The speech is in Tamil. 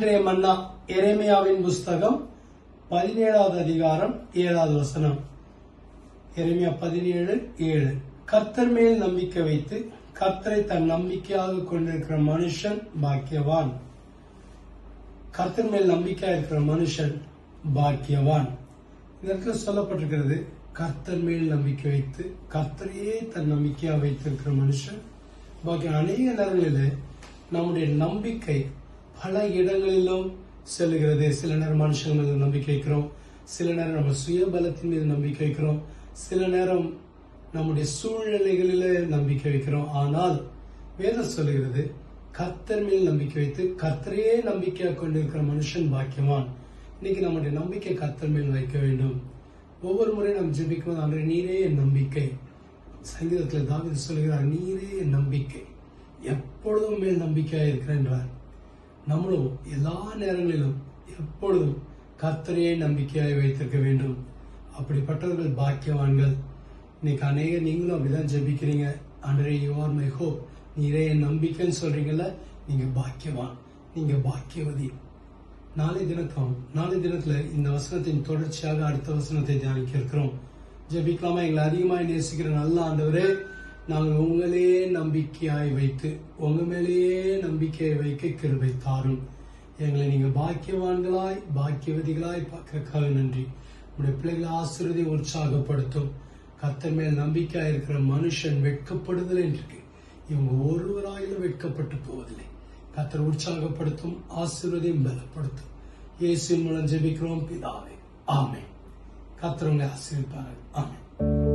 மன்னா எரேமியாவின் புஸ்தகம் பதினேழாவது அதிகாரம் ஏழாவது வசனம். எரேமியா பதினேழு ஏழு. கர்த்தர் மேல் நம்பிக்கை வைத்து கர்த்தரை தன் நம்பிக்கையாக கொண்டிருக்கிற மனுஷன் பாக்கியவான். கர்த்தர் மேல் நம்பிக்கையா இருக்கிற மனுஷன் பாக்கியவான். இந்த இடத்துல சொல்லப்பட்டிருக்கிறது கர்த்தர் மேல் நம்பிக்கை வைத்து கர்த்தரையே தன் நம்பிக்கையா வைத்திருக்கிற மனுஷன். பாக்கியம் அநேக நேரங்களில் நம்முடைய நம்பிக்கை பல இடங்களிலும் செல்லுகிறது. சில நேரம் மனுஷங்க மீது நம்பிக்கை வைக்கிறோம். சில நேரம் நம்ம சுயபலத்தின் மீது நம்பிக்கை வைக்கிறோம். சில நேரம் நம்முடைய சூழ்நிலைகளிலே நம்பிக்கை வைக்கிறோம். ஆனால் வேதம் சொல்லுகிறது கர்த்தர் மேல் நம்பிக்கை வைத்து கர்த்தரையே நம்பிக்கையாக கொண்டிருக்கிற மனுஷன் பாக்கியவான். இன்னைக்கு நம்முடைய நம்பிக்கை கர்த்தர் மேல் வைக்க வேண்டும். ஒவ்வொரு முறையும் நாம் ஜெபிக்கும் அன்றைய நீரே என் நம்பிக்கை. சங்கீதத்தில் தாவித சொல்கிறார் நீரே என் நம்பிக்கை. எப்பொழுதும் மேல் நம்பிக்கையாக இருக்கிறார் நம்மளும் எல்லா நேரங்களிலும் எப்பொழுதும் கத்தரையை நம்பிக்கையாய் வைத்திருக்க வேண்டும். அப்படிப்பட்டவர்கள் பாக்கியவான்கள். இன்னைக்கு அநேக நீங்களும் அப்படிதான் ஜெபிக்கிறீங்க. அன்றே யூ ஆர் மை ஹோப் நீரே என் நம்பிக்கைன்னு சொல்றீங்கல்ல நீங்க பாக்கியவான் நீங்க பாக்கியவதி. நாளை தினத்தம் நாளை தினத்துல இந்த வசனத்தின் தொடர்ச்சியாக அடுத்த வசனத்தை தியானிக்க இருக்கிறோம். ஜெபிக்கலாமா? எங்களை அதிகமாக நேசிக்கிற நல்ல ஆண்டவரே நாங்கள் உங்களையே நம்பிக்கையாய் வைத்து உங்க மேலேயே நம்பிக்கையை வைக்க கிருபை தாரும் எங்களை நீங்கள் பாக்கியவான்களாய் பாக்கியவதிகளாய் பார்க்கறக்காக நன்றி. உங்களுடைய பிள்ளைகளை ஆசிரியதை உற்சாகப்படுத்தும். கத்தர் மேல் நம்பிக்கையாக இருக்கிற மனுஷன் வெட்கப்படுதல் என்று இவங்க ஒருவராயிலும் வெட்கப்பட்டு போவதில்லை. கத்தர் உற்சாகப்படுத்தும் ஆசீர்வதையும் பலப்படுத்தும். இயேசு மூலம் ஜெபிக்கிறோம் பிதாவே. ஆமே கத்தர் உங்களை ஆசீர்விப்பார்கள் ஆமென்.